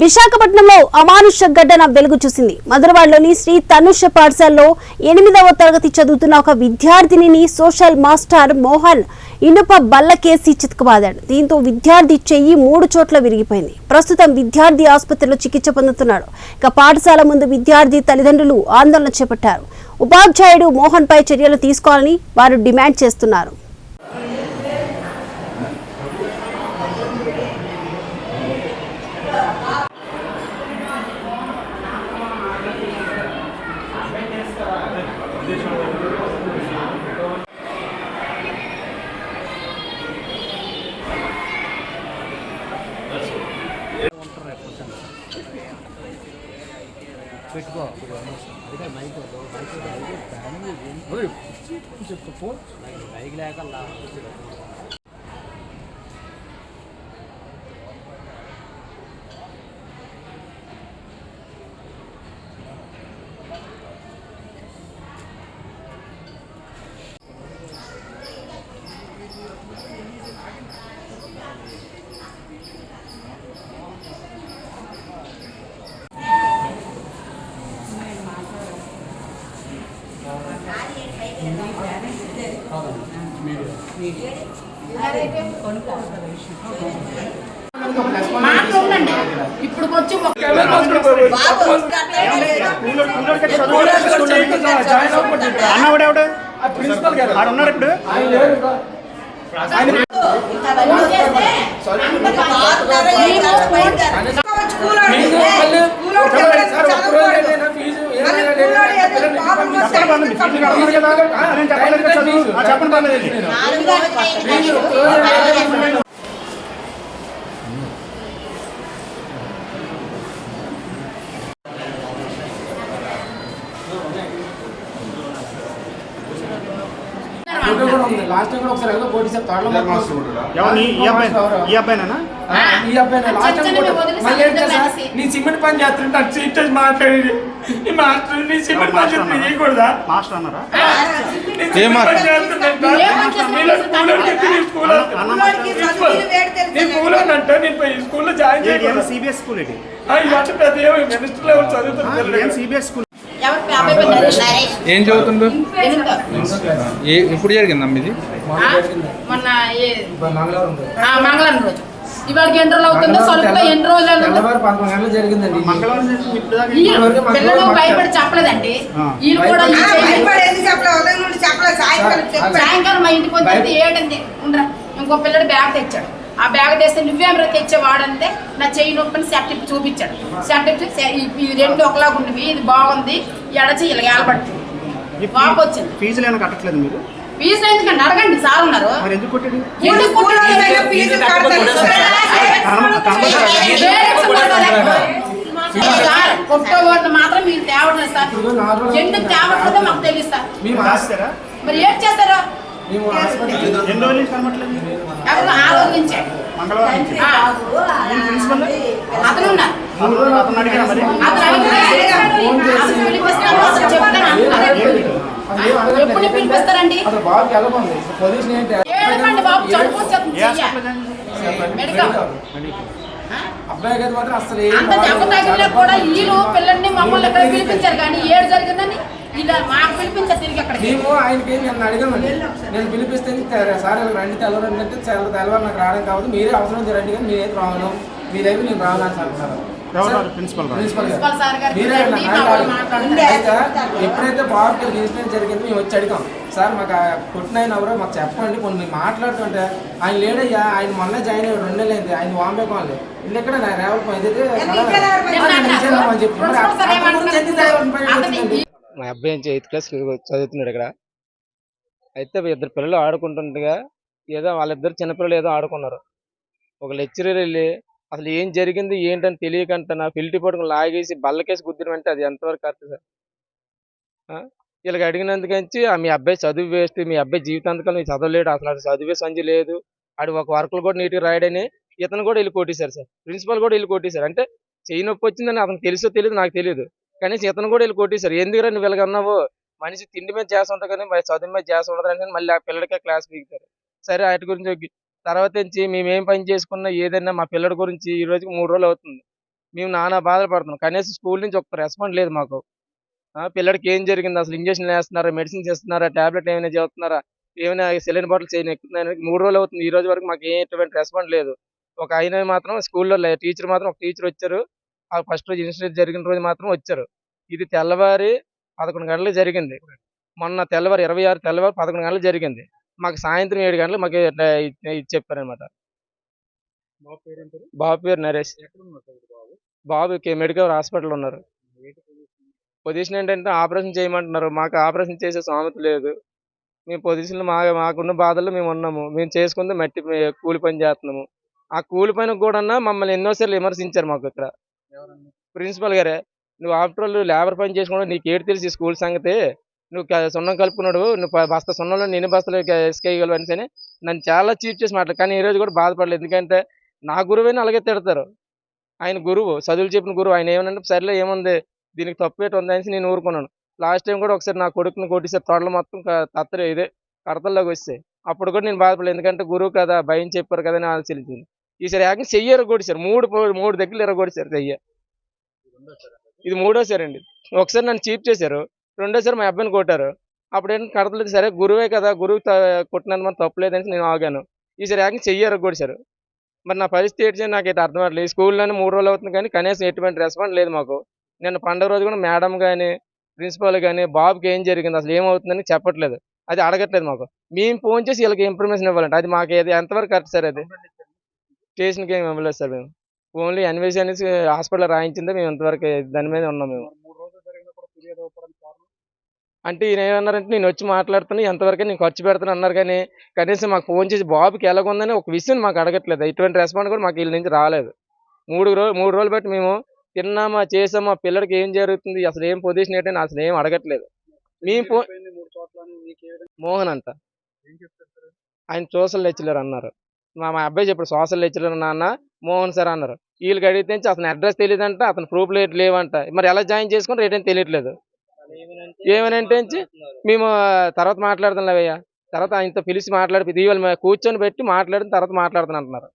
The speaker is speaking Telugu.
విశాఖపట్నంలో అమానుష ఘటన వెలుగు చూసింది. మధురవాడలోని శ్రీ తనుష పాఠశాలలో ఎనిమిదవ తరగతి చదువుతున్న ఒక విద్యార్థినిని సోషల్ మాస్టర్ మోహన్ ఇనుప బల్లకేసి చితకబాదాడు. దీంతో విద్యార్థి చెయ్యి మూడు చోట్ల విరిగిపోయింది. ప్రస్తుతం విద్యార్థి ఆసుపత్రిలో చికిత్స పొందుతున్నాడు. ఇక పాఠశాల ముందు విద్యార్థి తల్లిదండ్రులు ఆందోళన చేపట్టారు. ఉపాధ్యాయుడు మోహన్ పై చర్యలు తీసుకోవాలని వారు డిమాండ్ చేస్తున్నారు. మాటలు ఉండండి ఇప్పుడు వచ్చి ఒక అన్నవాడు ఆడ ఉన్నాడు ఇప్పుడు చెప్పండి పర్లేదు ఫీజు కడుతున్నారు కదా ఆ, నేను చెప్పలేదు కదా చదువు ఆ, చెప్పండి పర్లేదు లాస్ట్ కూడా ఒకసారి ఏదో పోటీ సార్ నీ- ఈ అబ్బాయి ఈ అబ్బాయినా ఈ అబ్బాయి లాస్ట్ టైం చచ్చని కూడా వదిలేసి మళ్ళీ ఏంటి సార్. నీ సిమెంట్ పని చేస్తుంటే అటు మాట్లాడేది ఈ మాస్టర్ నీ సిమెంట్ పని చేస్తే చేయకూడదా? మాస్టర్ అన్నారా? నీ. ఏం స్కూల్ నీ నీ అంటే నేను స్కూల్లో జాయిన్ చేయకూడదు? సిబిఎస్ స్కూల్ ఇది? ఇవంటే పెద్ద ఏమో మినిస్టర్ లెవెల్ చదువుతుంది సిబిఎస్ స్కూల్ ఏం చదువుతుండు? ఎనిమిదో. ఏ ఇప్పుడు జరిగిందమ్మా ఇది? మొన్న మంగళవారం రోజు. ఇవాళకి ఎన్ని రోజులు అవుతుందో సొంతలో ఎన్ని రోజులు పిల్లలు భయపడి చెప్పలేదండి. వీళ్ళు కూడా సాయంకాలం మా ఇంటికి వచ్చి ఏడంది ఉండరా. ఇంకో పిల్లడు బ్యాగ్ తెచ్చాడు. ఆ బ్యాగ్ తెస్తే నువ్వేమరా తెచ్చేవాడంటే నా చెయ్యి నొప్పిని సెట్ ఇప్పి చూపించాడు. సెట్ ఇప్పి సె- ఈ- ఈ రెండు ఒకలాగా ఉండవి ఇది బాగుంది ఎడచి ఇలా ఏలబడుతుంది. వాపు వచ్చింది ఫీజులు ఏమైనా కట్టట్లేదు మీరు? ఫీజు ఎందుకండి అడగండి సార్ ఉన్నారు. సార్ కొట్టేవాడిని మాత్రం మీరు తేవట్లేదు సార్. ఎందుకు తేవట్లేదో మాకు తెలుసు సార్. మరి ఏం చేస్తారో? మేము హాస్పిటల్ ఎన్ని రోజుల నుంచి కనబడట్లేదు ఎవరు ఆ రోజు నుంచే మంగళవారం నుంచి. ఆ, నేను ప్రిన్సిపల్? అతను ఉన్నారు. అతను అడిగారా మరి. అతను చెప్తాను. ఎప్పుడు పిలిపిస్తారండి? అసలు బాబుకి ఎలా ఉంది. పొజిషన్ ఏంటి ఏడకండి బాబు అబ్బాయి గారి మాత్రం అసలు ఏం అంత దెబ్బ తగిలినా కూడా వీళ్ళు పిల్లల్ని మమ్మల్ని ఇక్కడ పిలిపించారు? కానీ ఏడు జరిగిందని ఇలా మాకు పిలిపించారు తిరిగి అక్కడికి. మేము ఆయనకి నేను అడిగామండి నేను పిలిపిస్తే సార్ రండి తెల్లవారు అంటే నాకు రావడం కావద్దు. మీరే అవసరం రండి కానీ మీరేం రావను మీరేమి నేను రావాలని సార్ ఎవరు? ప్రిన్సిపల్. ప్రిన్సిపల్ సార్ ఎప్పుడైతే బాబుకి ఇన్సిడెంట్ జరిగింది మేము వచ్చి అడిగాం. సార్ మాకు ఆ కొట్టిన ఆయన ఎవరో మాకు చెప్పండి కొన్ని మీరు మాట్లాడుతుంటే ఆయన లేడయ్యా ఆయన మొన్న జాయిన్ అయ్యాడు రెండు నెలలు అయింది ఆయన బాంబే వాళ్ళు ఇల్లు ఎక్కడ రేవల్? మా అబ్బాయి నుంచి ఎయిత్ క్లాస్ చదువుతున్నాడు ఇక్కడ. అయితే ఇద్దరు పిల్లలు ఆడుకుంటుండగా ఏదో వాళ్ళిద్దరు చిన్నపిల్లలు ఏదో ఆడుకున్నారు. ఒక లెక్చరర్ వెళ్ళి అసలు ఏం జరిగింది ఏంటని తెలియకంట నా ఫిల్టీ పట్టుకుని లాగేసి బల్లకేసి గుద్దిన అంటే అది ఎంతవరకు కరెక్ట్ సార్? వీళ్ళకి అడిగినందుకంచి మీ అబ్బాయి చదువు వేస్ట్ మీ అబ్బాయి జీవితాంతకాలం నీకు చదవలేడు అసలు అది చదివే సంజి లేదు ఆడు ఒక వర్కులు కూడా నీట్గా రాయడని ఇతను కూడా వెళ్ళి కొట్టేశారు సార్. ప్రిన్సిపల్ కూడా వెళ్ళి కొట్టేశారు. అంటే చెయ్యి నొప్పి వచ్చిందని అతను తెలుసో తెలియదు నాకు తెలియదు కనీసం ఇతను కూడా వెళ్ళి కొట్టేశారు. ఎందుకురా నువ్వు వీళ్ళకన్నావు మనిషి తిండి మీద చేసి కానీ చదువు మీద చేసి ఉండదు అంటే మళ్ళీ ఆ పిల్లడికే క్లాస్ పీకుతారు. సరే వాటి గురించి తర్వాత నుంచి మేమేం పని చేసుకున్నా ఏదైనా మా పిల్లడి గురించి ఈ రోజుకి మూడు రోజులు అవుతుంది. మేము నానా బాధలు పడుతున్నాం. కనీసం స్కూల్ నుంచి ఒక రెస్పాండ్ లేదు మాకు. పిల్లడికి ఏం జరిగింది? అసలు ఇంజక్షన్ వేస్తున్నారా? మెడిసిన్స్ ఇస్తున్నారా టాబ్లెట్ ఏమైనా చేస్తున్నారా ఏమైనా సెలైన్ బాటిల్ ఏమైనా ఎక్కుతున్నాయని మూడు రోజులు అవుతుంది. ఈ రోజు వరకు మాకు ఏ ఎటువంటి రెస్పాండ్ లేదు. ఒక ఆయన మాత్రం స్కూల్లో టీచర్ మాత్రం ఒక టీచర్ వచ్చారు. ఆ ఫస్ట్ రోజు ఇన్సిడెంట్ జరిగిన రోజు మాత్రం వచ్చారు. ఇది తెల్లవారి పదకొండు గంటలకు జరిగింది. మొన్న తెల్లవారు ఇరవై ఆరు తెల్లవారు పదకొండు గంటలు జరిగింది. మాకు సాయంత్రం ఏడు గంటలకు మాకు చెప్పారనమాట బాబు పేరు నరేష్. బాబు? మెడికల్ హాస్పిటల్ ఉన్నారు. పొజిషన్? ఏంటంటే ఆపరేషన్ చేయమంటున్నారు. మాకు ఆపరేషన్ చేసే సామెత లేదు. మేము పొజిషన్లో మా మాకున్న బాధల్లో మేము ఉన్నాము. మేము చేసుకుంది మట్టి కూలి పని చేస్తున్నాము. ఆ కూలి పని కూడా మమ్మల్ని ఎన్నోసార్లు విమర్శించారు మాకు ఇక్కడ. ప్రిన్సిపల్ గారే. నువ్వు ఆఫ్టర్ ఆల్ లేబర్ పని చేసుకున్నావు నీకు ఏడు తెలిసి స్కూల్ సంగతి. నువ్వు సున్నం కలుపుకున్నాడు నువ్వు బస్తా సున్నంలో నేను బస్తాలు ఇసుకేయగలవు అని నన్ను చాలా చీప్ చేసి మాట్లాడు. కానీ ఈ రోజు కూడా బాధపడలేదు. ఎందుకంటే నా గురువైనా అలాగే తిడతారు. ఆయన గురువు చదువులు చెప్పిన గురువు. ఆయన ఏమనంటే సర్లే ఏముంది? దీనికి తప్పు ఏంటి ఉంది అనేసి నేను ఊరుకున్నాను. లాస్ట్ టైం కూడా ఒకసారి నా కొడుకుని కొట్టేసారు తొడలు మొత్తం తత్తరే ఇదే కడతల్లోకి వస్తాయి అప్పుడు కూడా నేను బాధపడలేదు. ఎందుకంటే గురువు కదా భయం చెప్పారు కదా అని ఆలోచించింది. ఈసారి ఏకంగా చెయ్యరు కొట్టిసారు మూడు మూడు దగ్గర ఎరగొడిసారు చెయ్య. ఇది మూడోసారి అండి ఒకసారి నన్ను చీప్ చేశారు. రెండోసారి మా అబ్బాయిని కొట్టారు. అప్పుడు ఏంటి కడతలేదు సరే గురువే కదా గురువు త- కొట్టినంత మనం తప్పలేదని నేను ఆగాను. ఈసారి ఏకంగా చెయ్యరు కొడిసారు మరి నా పరిస్థితి ఏంటి నాకు అయితే అర్థం అవ్వట్లేదు. స్కూల్లోనే మూడు రోజులు అవుతుంది కానీ కనీసం ఎటువంటి రెస్పాండ్ లేదు మాకు. నిన్న పండుగ రోజు కూడా మేడం కానీ ప్రిన్సిపాల్ కానీ బాబుకి ఏం జరిగింది అసలు ఏమవుతుందని చెప్పట్లేదు. అది అడగట్లేదు మాకు. మేము ఫోన్ చేసి వీళ్ళకి ఇన్ఫర్మేషన్ ఇవ్వాలంటే. అది మాకు ఏది ఎంతవరకు కరెక్ట్ సార్ అది? స్టేషన్కి ఏమి ఇవ్వలేదు సార్ మేము. ఓన్లీ ఎన్వేసి అనేసి హాస్పిటల్ రాయించిందే మేము ఇంతవరకు దాని మీద ఉన్నాం మేము. అంటే ఈయన ఏమన్నారంటే నేను వచ్చి మాట్లాడుతున్నా ఎంతవరకు నేను ఖర్చు పెడతాను అన్నారు కానీ కనీసం మాకు ఫోన్ చేసి బాబుకి ఎలాగుందని ఒక విషయం మాకు అడగట్లేదు. ఇటువంటి రెస్పాండ్ కూడా మాకు వీళ్ళ నుంచి రాలేదు. మూడు రోజు మూడు రోజులు బట్టి మేము తిన్నామా చేసామా పిల్లడికి ఏం జరుగుతుంది అసలు ఏం పొజిషన్ ఏంటని అసలు ఏం అడగట్లేదు. మేము ఫోన్ మోహన్ అంట. ఆయన సోషల్ లెక్చరర్ అన్నారు. మా మా అబ్బాయి చెప్పాడు సోషల్ లెక్చరర్ నాన్న మోహన్ సార్ అన్నారు. వీళ్ళకి అడిగితే అతను అతని అడ్రస్ తెలియదంట అతను ప్రూఫ్ లేట్ లేవంట. మరి ఎలా జాయిన్ చేసుకుని రేట్ ఏం తెలియట్లేదు. ఏమనంటే మేము తర్వాత మాట్లాడదాం లేవయ్యా తర్వాత ఆయనతో పిలిచి మాట్లాడి ఇవాళ కూర్చొని పెట్టి మాట్లాడిన తర్వాత మాట్లాడుతాను అంటున్నారు.